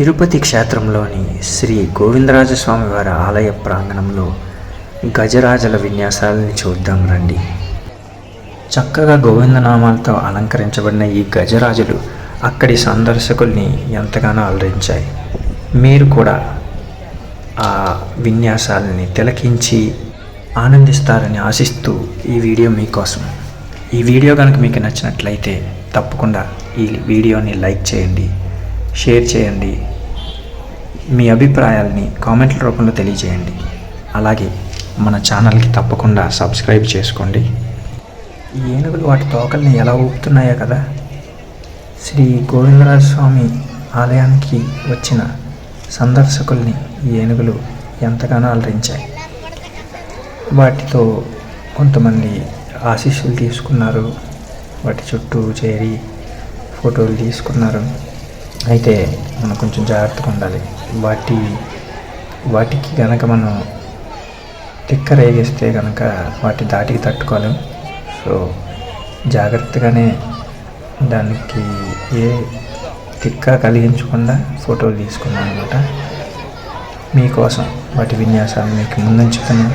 తిరుపతి క్షేత్రంలోని శ్రీ గోవిందరాజస్వామి వారి ఆలయ ప్రాంగణంలో గజరాజల విన్యాసాలని చూద్దాం రండి. చక్కగా గోవిందనామాలతో అలంకరించబడిన ఈ గజరాజులు అక్కడి సందర్శకుల్ని ఎంతగానో అలరించాయి. మీరు కూడా ఆ విన్యాసాలని తిలకించి ఆనందిస్తారని ఆశిస్తూ ఈ వీడియో మీకోసం. ఈ వీడియో కనుక మీకు నచ్చినట్లయితే తప్పకుండా ఈ వీడియోని లైక్ చేయండి. షేర్ చేయండి. మీ అభిప్రాయాల్ని కామెంట్ల రూపంలో తెలియజేయండి. అలాగే మన ఛానల్కి తప్పకుండా సబ్స్క్రైబ్ చేసుకోండి. ఈ ఏనుగులు వాటి తోకల్ని ఎలా ఊపుతున్నాయో కదా? శ్రీ గోవిందరాజ స్వామి ఆలయానికి వచ్చిన సందర్శకుల్ని ఈ ఏనుగులు ఎంతగానో అలరించాయి. వాటితో కొంతమంది ఆశీస్సులు తీసుకున్నారు. వాటి చుట్టూ చేరి ఫోటోలు తీసుకున్నారు. అయితే మనం కొంచెం జాగ్రత్తగా ఉండాలి. వాటి వాటికి కనుక మనం తిక్క రేగిస్తే కనుక వాటి దాటికి తట్టుకోలేం. సో జాగ్రత్తగానే దానికి ఏ తిక్క కలిగించకుండా ఫోటోలు తీసుకున్నాను అనమాట మీకోసం వాటి విన్యాసాలు మీకు ముందంచుతున్నాను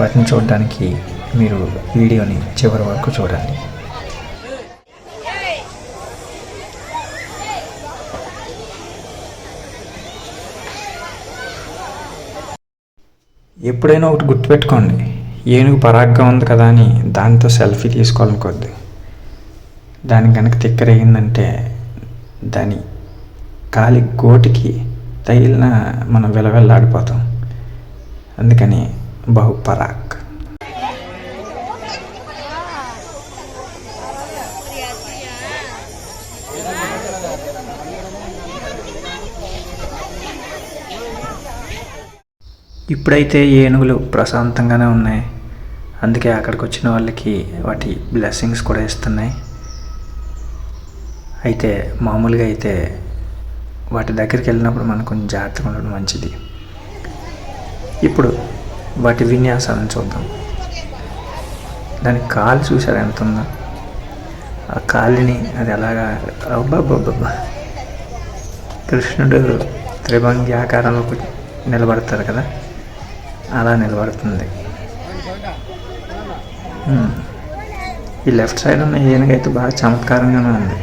వాటిని చూడడానికి మీరు వీడియోని చివరి వరకు చూడండి. ఎప్పుడైనా ఒకటి గుర్తుపెట్టుకోండి. ఏనుగు పరాగ్గా ఉంది కదా అని దానితో సెల్ఫీ తీసుకోవాలనుకోద్ది దాని కనుక తిక్కరేగిందంటే దాని కాలి గోటికి తగిలిన మనం విలవెల్లాడిపోతాం. అందుకని బహు ఇప్పుడైతే ఏనుగులు ప్రశాంతంగానే ఉన్నాయి. అందుకే అక్కడికి వచ్చిన వాళ్ళకి వాటి బ్లెస్సింగ్స్ కూడా ఇస్తున్నాయి. అయితే మామూలుగా అయితే వాటి దగ్గరికి వెళ్ళినప్పుడు మనం కొంచెం జాగ్రత్తగా ఉండడం మంచిది. ఇప్పుడు వాటి విన్యాసాలను చూద్దాం. దాని కాలు చూసారు? ఎంత ఉందో? ఆ కాలిని అది ఎలాగా అబ్బాబ్బాబ్బా కృష్ణుడు త్రిభంగి ఆకారంలో నిలబడతారు కదా? అలా నిలబడుతుంది. ఈ లెఫ్ట్ సైడ్ ఉన్న ఏనుగైతే బాగా చమత్కారంగానే ఉంది.